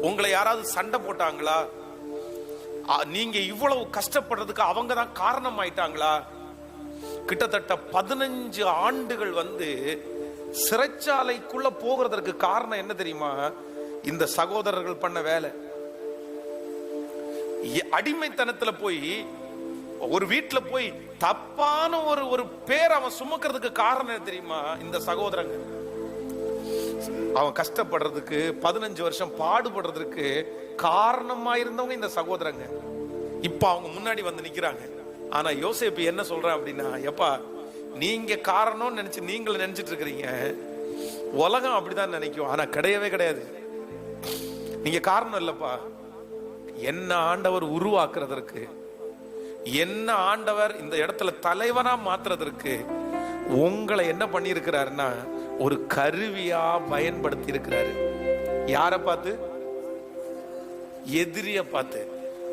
உங்களை யாராவது சண்டை போட்டாங்களா? நீங்க இவ்வளவு கஷ்டப்படுறதுக்கு அவங்க தான் காரணம் ஆயிட்டாங்களா கிட்டத்தட்ட பதினஞ்சு ஆண்டுகள் வந்து சிறைச்சாலைக்குள்ள போகிறதற்கு காரணம் என்ன தெரியுமா? இந்த சகோதரர்கள் பண்ண வேலை. எ- அடிமைத்தனத்துல போய் ஒரு வீட்டுல போய் தப்பான ஒரு ஒரு பேர் அவன் சுமக்கிறதுக்கு காரணம் என்ன தெரியுமா? இந்த சகோதரங்க. அவன் கஷ்டப்படுறதுக்கு பதினஞ்சு வருஷம் பாடுபடுறதுக்கு காரணமா இருந்தவங்க இந்த சகோதரங்க. இப்ப அவங்க முன்னாடி வந்து நிக்கிறாங்க. ஆனா யோசேப்பு என்ன சொல்றான் அப்படின்னா எப்பா நீங்க காரணம்னு நினைச்சு நீங்களும் நினைச்சிட்டு இருக்கிறீங்க. உலகம் அப்படிதான் நினைக்கும். ஆனா கிடையவே கிடையாது. நீங்க காரணம் இல்லப்பா. என்ன ஆண்டவர் உருவாக்குறதற்கு என்ன ஆண்டவர் இந்த இடத்துல தலைவனா மாத்துறதற்கு உங்களை என்ன பண்ணியிருக்கிறாருன்னா ஒரு கருவியா பயன்படுத்தி இருக்கிறாரு. யாரை பார்த்து? எதிரிய பார்த்து.